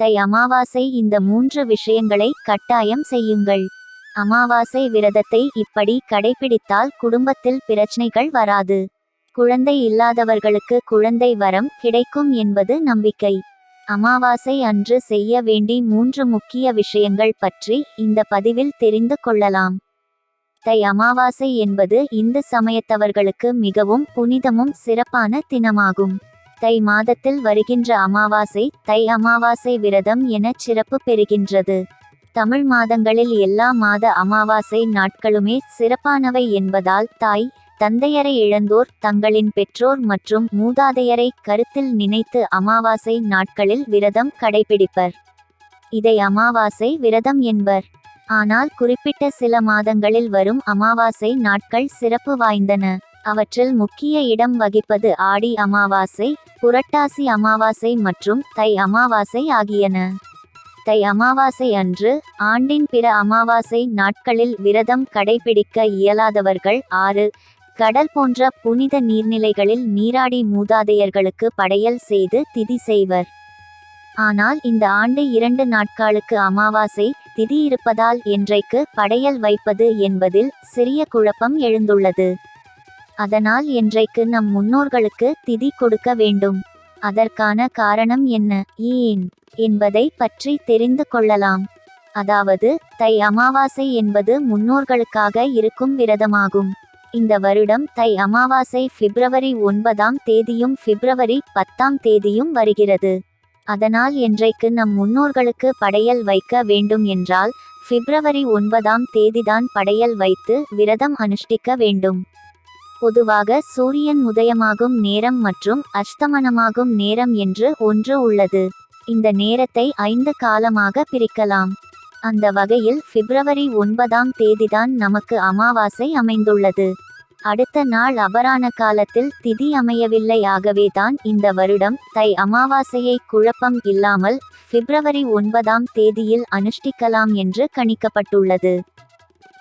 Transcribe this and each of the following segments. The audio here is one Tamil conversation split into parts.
தை அமாவாசை இந்த மூன்று விஷயங்களை கட்டாயம் செய்யுங்கள். அமாவாசை விரதத்தை இப்படி கடைபிடித்தால் குடும்பத்தில் பிரச்சனைகள் வராது. குழந்தை இல்லாதவர்களுக்கு குழந்தை வரம் கிடைக்கும் என்பது நம்பிக்கை. அமாவாசை அன்று செய்ய வேண்டி மூன்று முக்கிய விஷயங்கள் பற்றி இந்த பதிவில் தெரிந்து கொள்ளலாம். தை அமாவாசை என்பது இந்து சமயத்தவர்களுக்கு மிகவும் புனிதமும் சிறப்பான தினமாகும். தை மாதத்தில் வருகின்ற அமாவாசை தை அமாவாசை விரதம் என சிறப்பு பெறுகின்றது. தமிழ் மாதங்களில் எல்லா மாத அமாவாசை நாட்களுமே சிறப்பானவை என்பதால் தாய் தந்தையரை இழந்தோர் தங்களின் பெற்றோர் மற்றும் மூதாதையரை கருத்தில் நினைத்து அமாவாசை நாட்களில் விரதம் கடைபிடிப்பர். இதை அமாவாசை விரதம் என்பர். ஆனால் குறிப்பிட்ட சில மாதங்களில் வரும் அமாவாசை நாட்கள் சிறப்பு வாய்ந்தன. அவற்றில் முக்கிய இடம் வகிப்பது ஆடி அமாவாசை புரட்டாசி அமாவாசை மற்றும் தை அமாவாசை ஆகியன. தை அமாவாசை அன்று ஆண்டின் பிற அமாவாசை நாட்களில் விரதம் கடைபிடிக்க இயலாதவர்கள் ஆறு கடல் போன்ற புனித நீர்நிலைகளில் நீராடி மூதாதையர்களுக்கு படையல் செய்து திதி செய்வர். ஆனால் இந்த ஆண்டு இரண்டு நாட்களுக்கு அமாவாசை திதி இருப்பதால் என்றைக்கு படையல் வைப்பது என்பதில் சிறிய குழப்பம் எழுந்துள்ளது. அதனால் என்றைக்கு நம் முன்னோர்களுக்கு திதி கொடுக்க வேண்டும். அதற்கான காரணம் என்ன? ஏன்? என்பதை பற்றி தெரிந்து கொள்ளலாம். அதாவது தை அமாவாசை என்பது முன்னோர்களுக்காக இருக்கும் விரதமாகும். இந்த வருடம் தை அமாவாசை பிப்ரவரி ஒன்பதாம் தேதியும் பிப்ரவரி பத்தாம் தேதியும் வருகிறது. அதனால் என்றைக்கு நம் முன்னோர்களுக்கு படையல் வைக்க வேண்டும் என்றால் பிப்ரவரி ஒன்பதாம் தேதிதான் படையல் வைத்து விரதம் அனுஷ்டிக்க வேண்டும். பொதுவாக சூரியன் உதயமாகும் நேரம் மற்றும் அஸ்தமனமாகும் நேரம் என்று ஒன்று உள்ளது. இந்த நேரத்தை ஐந்து காலமாக பிரிக்கலாம். அந்த வகையில் பிப்ரவரி ஒன்பதாம் தேதிதான் நமக்கு அமாவாசை அமைந்துள்ளது. அடுத்த நாள் அபரான காலத்தில் திதி அமையவில்லை. ஆகவே தான் இந்த வருடம் தை அமாவாசையை குழப்பம் இல்லாமல் பிப்ரவரி ஒன்பதாம் தேதியில் அனுஷ்டிக்கலாம் என்று கணிக்கப்பட்டுள்ளது.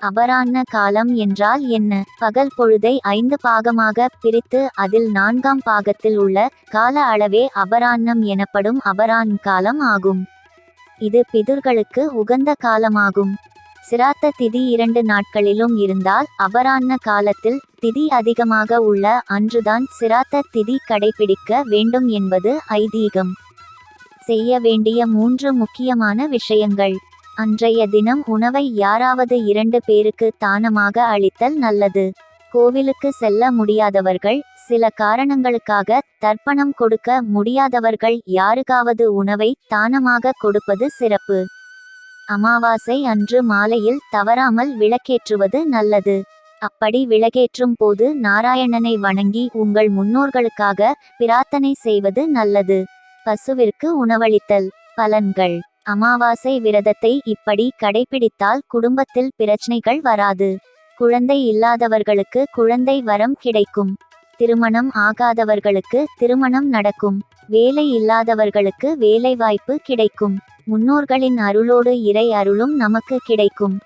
அபராண்ண காலம் என்றால் என்ன? பகல் பொழுதை ஐந்து பாகமாக பிரித்து அதில் நான்காம் பாகத்தில் உள்ள கால அளவே அபராண்ணம் எனப்படும் அபரான் காலம் ஆகும். இது பிதுர்களுக்கு உகந்த காலமாகும். சிராத்த திதி இரண்டு நாட்களிலும் இருந்தால் அபராண்ண காலத்தில் திதி அதிகமாக உள்ள அன்றுதான் சிராத்த திதி கடைபிடிக்க வேண்டும் என்பது ஐதீகம். செய்ய வேண்டிய மூன்று முக்கியமான விஷயங்கள். அன்றைய தினம் உணவை யாராவது இரண்டு பேருக்கு தானமாக அளித்தல் நல்லது. கோவிலுக்கு செல்ல முடியாதவர்கள் சில காரணங்களுக்காக தர்ப்பணம் கொடுக்க முடியாதவர்கள் யாருக்காவது உணவை தானமாக கொடுப்பது சிறப்பு. அமாவாசை அன்று மாலையில் தவறாமல் விளக்கேற்றுவது நல்லது. அப்படி விளக்கேற்றும் போது நாராயணனை வணங்கி உங்கள் முன்னோர்களுக்காக பிரார்த்தனை செய்வது நல்லது. பசுவிற்கு உணவளித்தல் பலன்கள். அமாவாசை விரதத்தை இப்படி கடைபிடித்தால் குடும்பத்தில் பிரச்சனைகள் வராது. குழந்தை இல்லாதவர்களுக்கு குழந்தை வரம் கிடைக்கும். திருமணம் ஆகாதவர்களுக்கு திருமணம் நடக்கும். வேலை இல்லாதவர்களுக்கு வேலை வாய்ப்பு கிடைக்கும். முன்னோர்களின் அருளோடு இறை அருளும் நமக்கு கிடைக்கும்.